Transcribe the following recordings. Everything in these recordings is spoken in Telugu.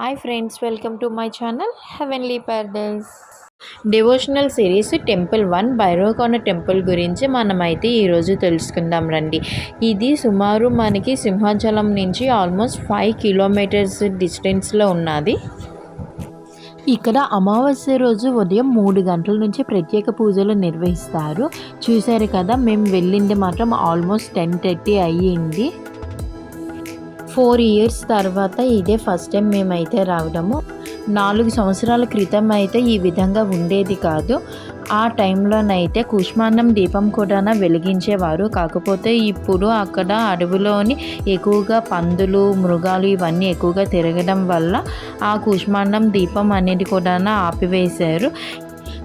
Hi friends welcome to my channel heavenly paradise devotional series temple one Bhairavakona temple గురించి మనమైతే ఈరోజు తెలుసుకుందాం రండి. ఇది సుమారు మనకి సింహాచలం నుంచి ఆల్మోస్ట్ ఫైవ్ కిలోమీటర్స్ డిస్టెన్స్లో ఉన్నది. ఇక్కడ అమావాస్య రోజు ఉదయం మూడు గంటల నుంచి ప్రత్యేక పూజలు నిర్వహిస్తారు. చూశారు కదా మేము వెళ్ళింది మాత్రం ఆల్మోస్ట్ టెన్ థర్టీ అయ్యింది. ఫోర్ ఇయర్స్ తర్వాత ఇదే ఫస్ట్ టైం మేమైతే రావడము. నాలుగు సంవత్సరాల క్రితం అయితే ఈ విధంగా ఉండేది కాదు. ఆ టైంలోనైతే కుష్మాండం దీపం కూడా వెలిగించేవారు. కాకపోతే ఇప్పుడు అక్కడ అడవిలోని ఎక్కువగా పందులు మృగాలు ఇవన్నీ ఎక్కువగా తిరగడం వల్ల ఆ కుష్మాండం దీపం అనేది కూడా ఆపివేశారు.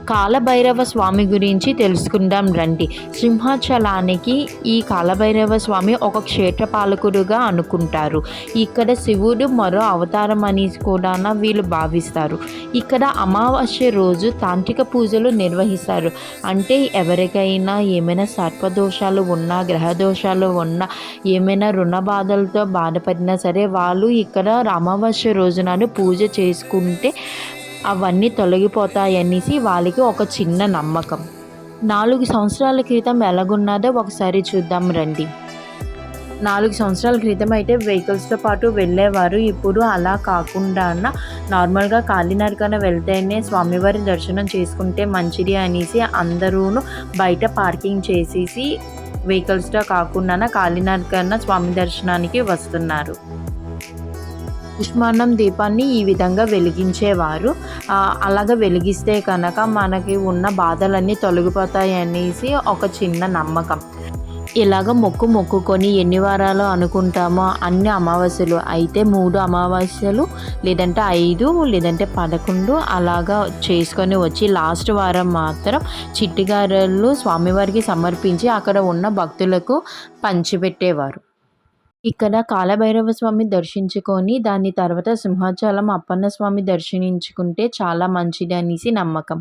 కాలభైరవ స్వామి గురించి తెలుసుకుందాం రండి. సింహాచలానికి ఈ కాలభైరవ స్వామి ఒక క్షేత్రపాలకుడుగా అనుకుంటారు. ఇక్కడ శివుడు మరో అవతారం అని కూడా వీళ్ళు భావిస్తారు. ఇక్కడ అమావాస్య రోజు తాంత్రిక పూజలు నిర్వహిస్తారు. అంటే ఎవరికైనా ఏమైనా సర్పదోషాలు ఉన్నా గ్రహదోషాలు ఉన్నా ఏమైనా రుణ బాధలతో బాధపడినా సరే వాళ్ళు ఇక్కడ అమావాస్య రోజున పూజ చేసుకుంటే అవన్నీ తొలగిపోతాయనేసి వాళ్ళకి ఒక చిన్న నమ్మకం. నాలుగు సంవత్సరాల క్రితం ఎలాగున్నదో ఒకసారి చూద్దాం రండి. నాలుగు సంవత్సరాల క్రితం అయితే వెహికల్స్తో పాటు వెళ్ళేవారు. ఇప్పుడు అలా కాకుండా నార్మల్గా కాలినడకన వెళ్తేనే స్వామివారి దర్శనం చేసుకుంటే మంచిది అనేసి అందరూ బయట పార్కింగ్ చేసేసి వెహికల్స్తో కాకుండా కాలినడకన స్వామి దర్శనానికి వస్తున్నారు. ఉష్మాన్నం దీపాన్ని ఈ విధంగా వెలిగించేవారు. అలాగ వెలిగిస్తే కనుక మనకి ఉన్న బాధలన్నీ తొలగిపోతాయి అనేసి ఒక చిన్న నమ్మకం. ఇలాగ మొక్కు మొక్కుకొని ఎన్ని వారాలు అనుకుంటామో అన్ని అమావాస్యలు. అయితే మూడు అమావాస్యలు లేదంటే ఐదు లేదంటే పదకొండు అలాగా చేసుకొని వచ్చి లాస్ట్ వారం మాత్రం చిట్టిగారులు స్వామివారికి సమర్పించి అక్కడ ఉన్న భక్తులకు పంచిపెట్టేవారు. ఇక్కడ కాలభైరవ స్వామి దర్శించుకొని దాని తర్వాత సింహాచలం అప్పన్న స్వామి దర్శించుకుంటే చాలా మంచిది అనేసి నమ్మకం.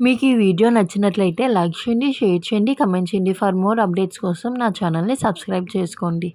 మీకు ఈ వీడియో నచ్చినట్లయితే లైక్ చేయండి షేర్ చేయండి కమెంట్ చేయండి. ఫర్ మోర్ అప్డేట్స్ కోసం నా ఛానల్ని సబ్స్క్రైబ్ చేసుకోండి.